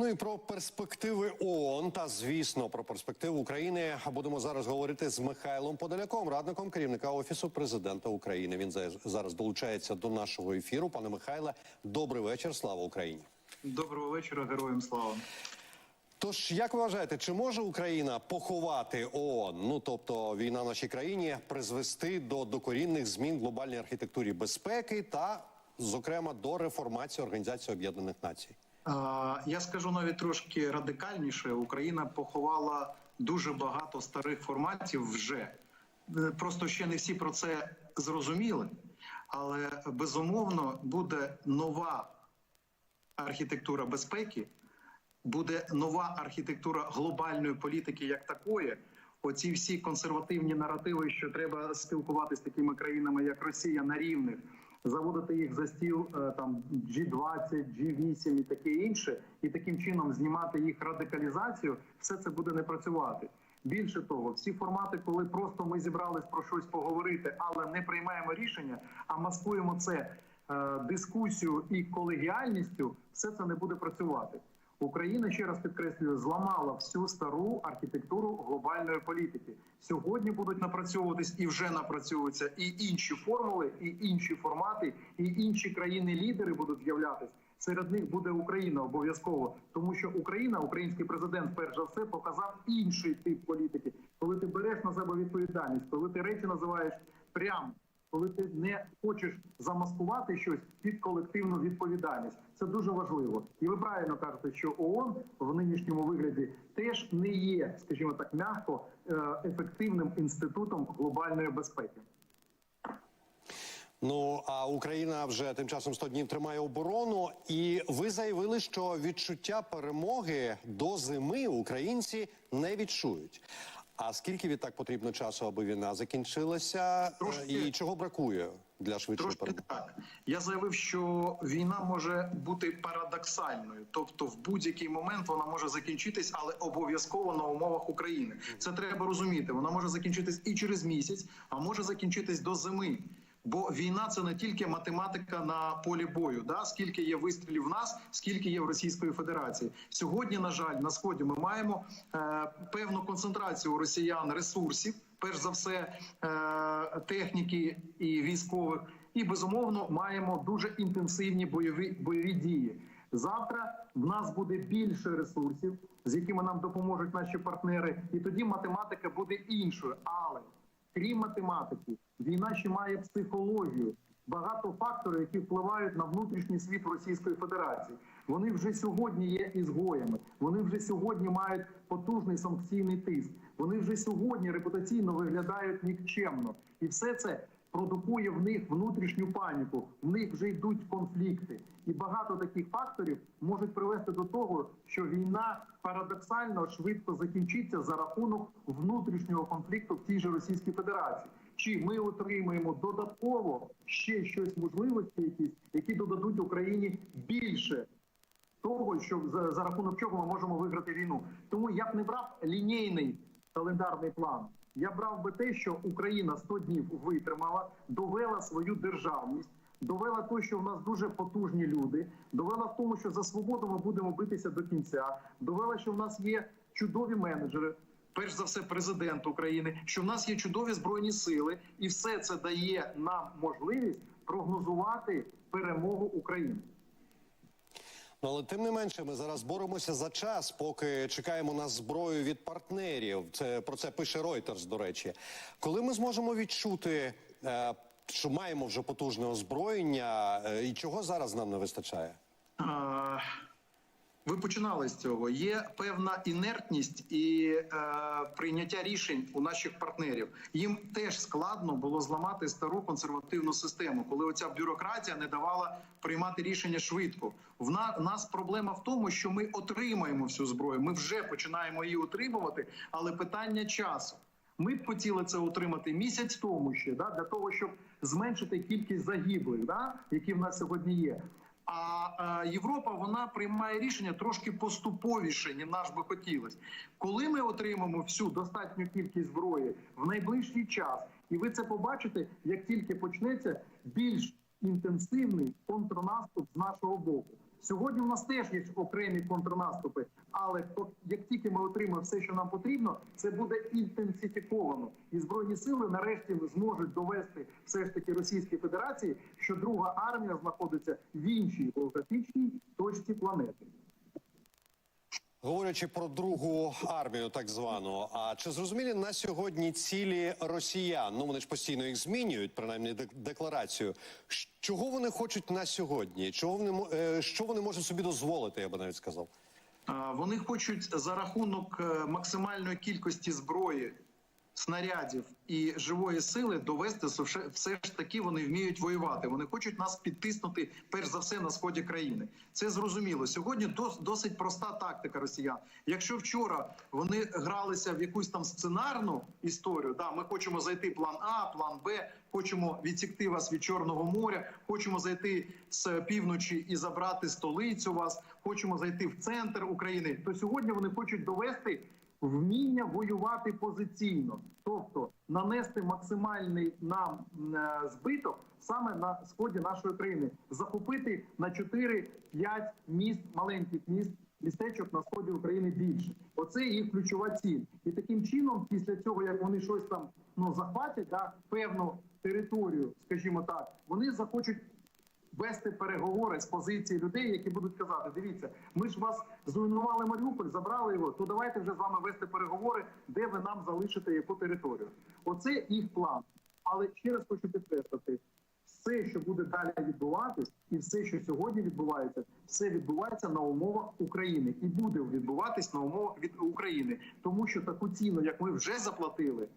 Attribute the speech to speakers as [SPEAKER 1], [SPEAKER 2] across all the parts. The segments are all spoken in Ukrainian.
[SPEAKER 1] Ну і про перспективи ООН та звісно про перспективу України будемо зараз говорити з Михайлом Подоляком, радником керівника офісу президента України. Він за- зараз долучається до нашого ефіру. Пане Михайле, добрий вечір. Слава Україні.
[SPEAKER 2] Доброго вечора, героям слава.
[SPEAKER 1] Тож, як ви вважаєте, чи може Україна поховати ООН? Ну тобто війна в нашій країні призвести до докорінних змін в глобальній архітектурі безпеки та, зокрема, до реформації Організації Об'єднаних Націй?
[SPEAKER 2] А, я скажу навіть трошки радикальніше. Україна поховала дуже багато старих форматів вже. Е, Просто ще не всі про це зрозуміли, але безумовно буде нова архітектура безпеки, буде нова архітектура глобальної політики як такої. Оці всі консервативні наративи, що треба спілкуватися з такими країнами, як Росія, на рівних, заводити їх за стіл е, там G20, G8 і таке інше, і таким чином знімати їх радикалізацію, все це буде не працювати. Більше того, всі формати, коли просто ми зібрались про щось поговорити, але не приймаємо рішення, а маскуємо це е, дискусію і колегіальністю, все це не буде працювати. Україна ще раз підкреслюю, зламала всю стару архітектуру глобальної політики. Сьогодні будуть напрацьовуватись і вже напрацьовуються і інші формули, і інші формати, і інші країни-лідери будуть з'являтись. Серед них буде Україна обов'язково, тому що Україна, український президент, перш за все, показав інший тип політики, коли ти береш на себе відповідальність, коли ти речі називаєш прямо коли ти не хочеш замаскувати щось під колективну відповідальність. Це дуже важливо. І ви правильно кажете, що ООН в нинішньому вигляді теж не є, скажімо так, м'яко е, ефективним інститутом глобальної безпеки.
[SPEAKER 1] Ну а Україна вже тим часом 100 днів тримає оборону, і ви заявили, що відчуття перемоги до зими українці не відчують. А скільки відтак потрібно часу, аби війна закінчилася,
[SPEAKER 2] Трошки-
[SPEAKER 1] і чого бракує для швидшої
[SPEAKER 2] Трошки
[SPEAKER 1] перемоги?
[SPEAKER 2] так. Я заявив, що війна може бути парадоксальною, тобто в будь-який момент вона може закінчитись, але обов'язково на умовах України. Це треба розуміти. Вона може закінчитись і через місяць, а може закінчитись до зими. Бо війна це не тільки математика на полі бою. Да? Скільки є вистрілів в нас, скільки є в Російської Федерації. Сьогодні, на жаль, на сході ми маємо е, певну концентрацію росіян ресурсів, перш за все, е, техніки і військових, і безумовно маємо дуже інтенсивні бойові бойові дії. Завтра в нас буде більше ресурсів, з якими нам допоможуть наші партнери, і тоді математика буде іншою. Але крім математики, війна ще має психологію. Багато факторів, які впливають на внутрішній світ Російської Федерації. Вони вже сьогодні є ізгоями. Вони вже сьогодні мають потужний санкційний тиск. Вони вже сьогодні репутаційно виглядають нікчемно, і все це продукує в них внутрішню паніку. В них вже йдуть конфлікти, і багато таких факторів можуть привести до того, що війна парадоксально швидко закінчиться за рахунок внутрішнього конфлікту в тій же Російській Федерації. Чи ми отримаємо додатково ще щось можливості, якісь які додадуть Україні більше того, що за, за рахунок чого ми можемо виграти війну. Тому я б не брав лінійний календарний план. Я брав би те, що Україна 100 днів витримала, довела свою державність, довела те, що в нас дуже потужні люди, довела в тому, що за свободу ми будемо битися до кінця, довела, що в нас є чудові менеджери. Перш за все, президент України, що в нас є чудові збройні сили, і все це дає нам можливість прогнозувати перемогу України.
[SPEAKER 1] Ну, але тим не менше, ми зараз боремося за час, поки чекаємо на зброю від партнерів. Це про це пише Reuters, до речі. Коли ми зможемо відчути, е, що маємо вже потужне озброєння, е, і чого зараз нам не вистачає?
[SPEAKER 2] А, Ви починали з цього. Є певна інертність і е, прийняття рішень у наших партнерів. Їм теж складно було зламати стару консервативну систему, коли оця бюрократія не давала приймати рішення швидко. В на, нас проблема в тому, що ми отримаємо всю зброю. Ми вже починаємо її отримувати, але питання часу. Ми б хотіли це отримати місяць тому ще, да, для того, щоб зменшити кількість загиблих, да, які в нас сьогодні є. А Європа вона приймає рішення трошки поступовіше, ніж наш би хотілося. Коли ми отримаємо всю достатню кількість зброї в найближчий час, і ви це побачите, як тільки почнеться більш інтенсивний контрнаступ з нашого боку. Сьогодні у нас теж є окремі контрнаступи, але як тільки ми отримаємо все, що нам потрібно, це буде інтенсифіковано, і збройні сили нарешті зможуть довести все ж таки Російській Федерації, що друга армія знаходиться в іншій географічній точці планети.
[SPEAKER 1] Говорячи про другу армію, так звану, а чи зрозумілі на сьогодні цілі росіян? Ну вони ж постійно їх змінюють, принаймні декларацію. Чого вони хочуть на сьогодні? Чого вони е, що вони можуть собі дозволити? Я би навіть сказав.
[SPEAKER 2] Вони хочуть за рахунок е, максимальної кількості зброї, снарядів і живої сили довести що все- ж таки вони вміють воювати. Вони хочуть нас підтиснути перш за все на сході країни. Це зрозуміло. Сьогодні дос- досить проста тактика росіян. Якщо вчора вони гралися в якусь там сценарну історію, да, ми хочемо зайти план А, план Б, хочемо відсікти вас від Чорного моря, хочемо зайти з півночі і забрати столицю вас, хочемо зайти в центр України. То сьогодні вони хочуть довести вміння воювати позиційно, тобто нанести максимальний нам е, збиток саме на сході нашої країни, захопити на 4-5 міст, маленьких міст. Містечок на сході України більше, оце їх ключова ціль, і таким чином, після цього як вони щось там ну захватять, да, певну територію, скажімо так, вони захочуть вести переговори з позиції людей, які будуть казати: дивіться, ми ж вас зруйнували Маріуполь, забрали його. То давайте вже з вами вести переговори, де ви нам залишите яку територію. Оце їх план. Але ще раз хочу підкреслити. Все, що буде далі відбуватись, і все, що сьогодні відбувається, все відбувається на умовах України і буде відбуватись на умовах від України, тому що таку ціну, як ми вже заплатили,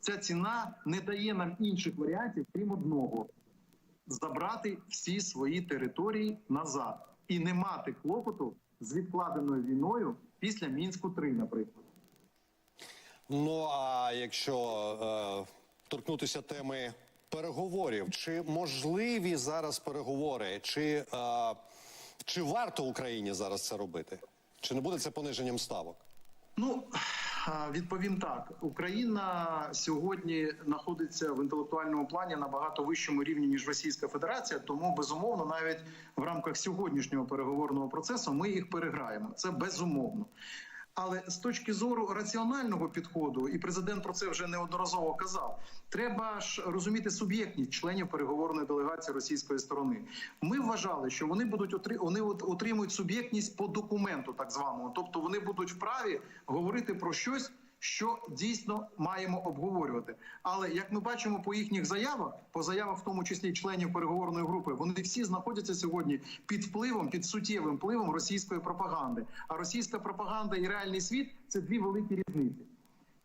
[SPEAKER 2] ця ціна не дає нам інших варіантів, крім одного забрати всі свої території назад і не мати клопоту з відкладеною війною після мінську 3 наприклад.
[SPEAKER 1] Ну а якщо е, торкнутися теми переговорів, чи можливі зараз переговори, чи, е, чи варто Україні зараз це робити? Чи не буде це пониженням ставок?
[SPEAKER 2] Ну відповім так: Україна сьогодні знаходиться в інтелектуальному плані на багато вищому рівні ніж Російська Федерація. Тому безумовно, навіть в рамках сьогоднішнього переговорного процесу ми їх переграємо. Це безумовно. Але з точки зору раціонального підходу, і президент про це вже неодноразово казав, треба ж розуміти суб'єктність членів переговорної делегації російської сторони. Ми вважали, що вони будуть отри... вони от отримують суб'єктність по документу, так званому, тобто вони будуть вправі говорити про щось. Що дійсно маємо обговорювати, але як ми бачимо по їхніх заявах, по заявах, в тому числі членів переговорної групи, вони всі знаходяться сьогодні під впливом, під суттєвим впливом російської пропаганди. А російська пропаганда і реальний світ це дві великі різниці.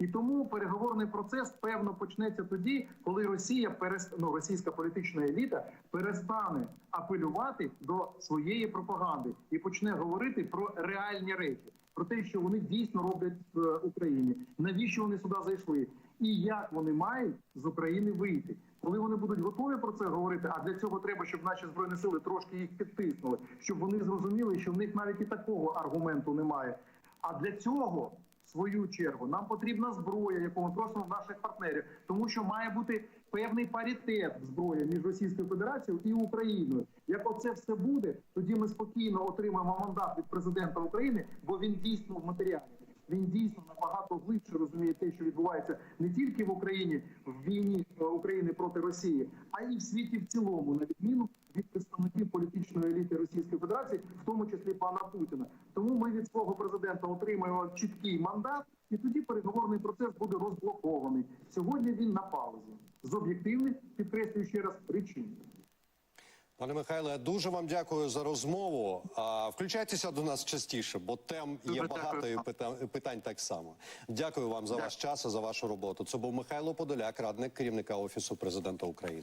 [SPEAKER 2] І тому переговорний процес певно почнеться тоді, коли Росія перест... ну, російська політична еліта перестане апелювати до своєї пропаганди і почне говорити про реальні речі, про те, що вони дійсно роблять в е, Україні, навіщо вони сюди зайшли, і як вони мають з України вийти. Коли вони будуть готові про це говорити, а для цього треба, щоб наші збройні сили трошки їх підтиснули, щоб вони зрозуміли, що в них навіть і такого аргументу немає. А для цього свою чергу нам потрібна зброя, яку ми просимо наших партнерів, тому що має бути певний паритет зброї між Російською Федерацією і Україною. Як оце все буде, тоді ми спокійно отримаємо мандат від президента України, бо він дійсно в матеріалі. Він дійсно набагато глибше розуміє те, що відбувається не тільки в Україні в війні е, України проти Росії, а й в світі в цілому, на відміну від представників політичної еліти Російської Федерації, в тому числі пана Путіна. Тому ми від свого президента отримаємо чіткий мандат, і тоді переговорний процес буде розблокований. Сьогодні він на паузі з об'єктивних, підкреслюю ще раз, причин.
[SPEAKER 1] Пане Михайле, дуже вам дякую за розмову. Включайтеся до нас частіше, бо тем є багато і
[SPEAKER 2] дякую.
[SPEAKER 1] питань, питань так само. Дякую вам за ваш час і за вашу роботу. Це був Михайло Подоляк, радник керівника офісу президента України.